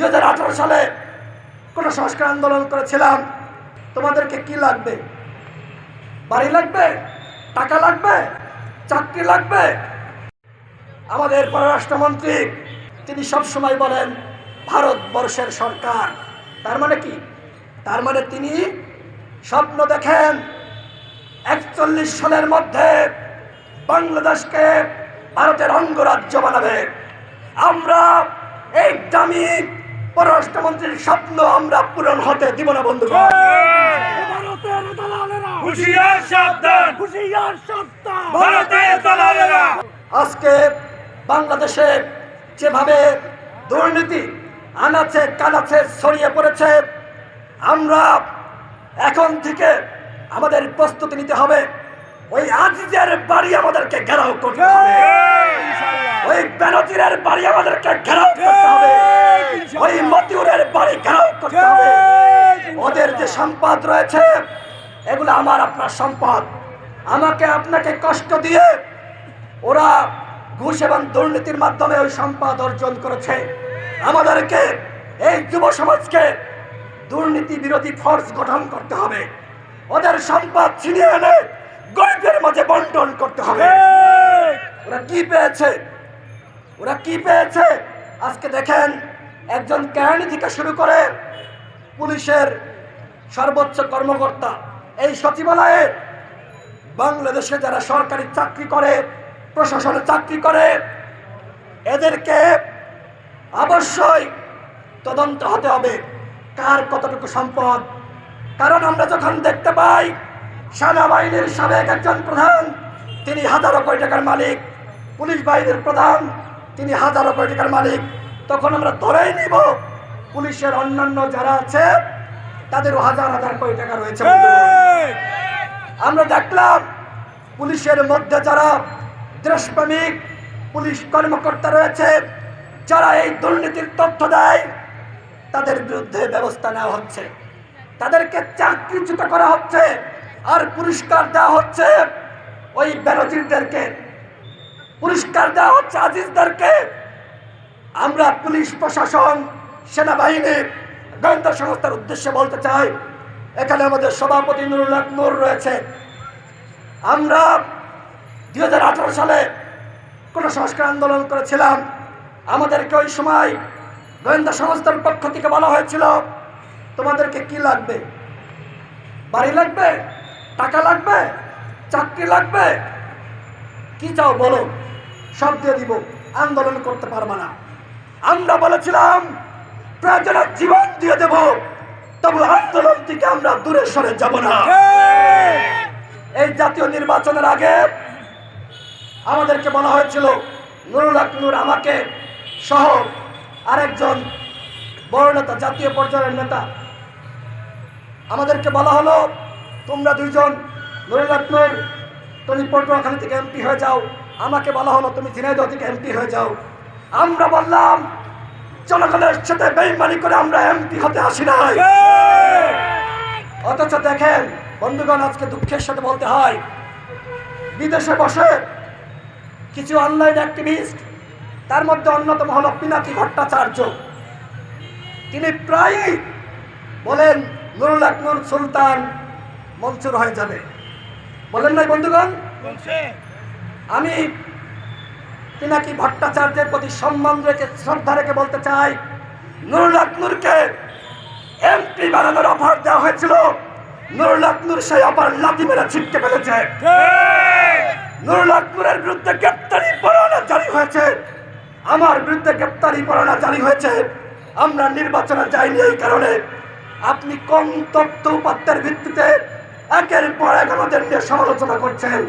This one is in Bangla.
দু হাজার আঠারো সালে কোন সংস্কার আন্দোলন করেছিলাম। তোমাদেরকে কি লাগবে? বাড়ি লাগবে? টাকা লাগবে? চাকরি লাগবে? আমাদের পররাষ্ট্রমন্ত্রী, তিনি সবসময় বলেন, ভারতবর্ষের সরকার। তার মানে কি? তার মানে তিনি স্বপ্ন দেখেন, একচল্লিশ সালের মধ্যে বাংলাদেশকে ভারতের অঙ্গরাজ্য বানাবে। আমরা এই দামি পররাষ্ট্রমন্ত্রীর স্বপ্ন আমরা পূরণ হতে দিব না বন্ধু আজকে বাংলাদেশে যেভাবে দুর্নীতি আনাচে কানাচে ছড়িয়ে পড়েছে আমরা এখন থেকে আমাদের প্রস্তুতি নিতে হবে। ওই আজিজের বাড়ি আমাদেরকে ঘেরাও করতে হবে। ওই বেনজিরের বাড়ি আমাদেরকে ঘেরাও করতে হবে। ওই মতিউরের বাড়ি ঘেরাও করতে হবে। ওদের যে সম্পদ রয়েছে এগুলো আমার আপনার সম্পদ। আমাকে আপনাকে কষ্ট দিয়ে ওরা ঘুষ এবং দুর্নীতির মাধ্যমে ওই সম্পদ অর্জন করেছে। আমাদেরকে এই যুব সমাজকে দুর্নীতি বিরোধী ফোর্স গঠন করতে হবে। ওদের সম্পদ ছিনিয়ে এনে করতে হবে। ওরা কি পেয়েছে? ওরা কি পেয়েছে? আজকে দেখেন একজন কেরানি থেকে শুরু করে পুলিশের সর্বোচ্চ কর্মকর্তা। এই সচিবালয়ে বাংলাদেশে যারা সরকারি চাকরি করে প্রশাসনে চাকরি করে এদেরকে অবশ্যই তদন্ত হতে হবে। কার কতটুকু সম্পদ? কারণ আমরা যখন দেখতে পাই সেনাবাহিনীর সাবেক একজন প্রধান তিনি হাজারো কোটি টাকার মালিক। পুলিশ বাহিনীর প্রধান তিনি হাজারো কোটি টাকার মালিক। তখন আমরা ধরেই নিব পুলিশের অন্যান্য যারা আছে তাদেরও হাজার হাজার কোটি টাকা রয়েছে। আমরা দেখলাম পুলিশের মধ্যে যারা দেশপ্রেমিক পুলিশ কর্মকর্তা রয়েছে যারা এই দুর্নীতির তথ্য দেয় তাদের বিরুদ্ধে ব্যবস্থা নেওয়া হচ্ছে। তাদেরকে চাকরিচ্যুত করা হচ্ছে আর পুরস্কার দেওয়া হচ্ছে। ওই বেনজিরদেরকে পুরস্কার দেওয়া হচ্ছে আজিজদেরকে। আমরা পুলিশ, প্রশাসন, সেনাবাহিনী, গোয়েন্দা সংস্থার উদ্দেশ্যে বলতে চাই, এখানে আমাদের সভাপতি নুরুল হক নূর রয়েছে। আমরা দু হাজার আঠারো সালে কোন সংস্কার আন্দোলন করেছিলাম। আমাদেরকে ওই সময় গোয়েন্দা সংস্থার পক্ষ থেকে বলা হয়েছিল, তোমাদেরকে কি লাগবে? বাড়ি লাগবে? টাকা লাগবে? চাকরি লাগবে? কি চাও বলো? সব দিয়ে দিব। আন্দোলন করতে পারবে না। আমরা বলেছিলাম প্রয়োজনে জীবন দিয়ে দেব। তবু আন্দোলন থেকে আমরা দূরে সরে যাব না। এই জাতীয় নির্বাচনের আগে আমাদেরকে বলা হয়েছিল নুরুল হক নূর আমাকে সহ আরেকজন বড় নেতা জাতীয় পর্যায়ের নেতা। আমাদেরকে বলা হলো তোমরা দুইজন হক নূর তুমি পটুয়াখালী থেকে এমপি হয়ে যাও। আমাকে বলা হলো তুমি ঝিনাইদহ থেকে এমপি হয়ে যাও। আমরা বললাম, জনগণের সাথে বেইমানি করে আমরা এমপি হতে আসি নাই। অথচ দেখেন, বন্ধুগণ, আজকে দুঃখের সাথে বলতে হয়, বিদেশে বসে কিছু অনলাইন অ্যাক্টিভিস্ট, তার মধ্যে অন্যতম হল পিনাকি ভট্টাচার্য। তিনি প্রায়ই বলেন, নুরুল আকমর সুলতান মনসুর হয়ে যাবে। বলেন নাই বন্ধুগণ? আমি পিনাকি ভট্টাচার্যের প্রতি সম্মান রেখে শ্রদ্ধা রেখে বলতে চাই নুরুল আকনুরকে এমপি বানানোর অফার দেওয়া হয়েছিল। নুরুল আকনুর সেই অফার লাথি মেরে ছিটকে ফেলেছে। নুরুল আকনুরের বিরুদ্ধে গ্রেপ্তারি পরোয়ানা জারি হয়েছে। আমার বিরুদ্ধে গ্রেপ্তারি পরোয়ানা জারি হয়েছে। আমরা নির্বাচনে যাইনি এই কারণে। আপনি কম তথ্য উপাত্তের ভিত্তিতে একের পর এক আমাদের নিয়ে সমালোচনা করছেন।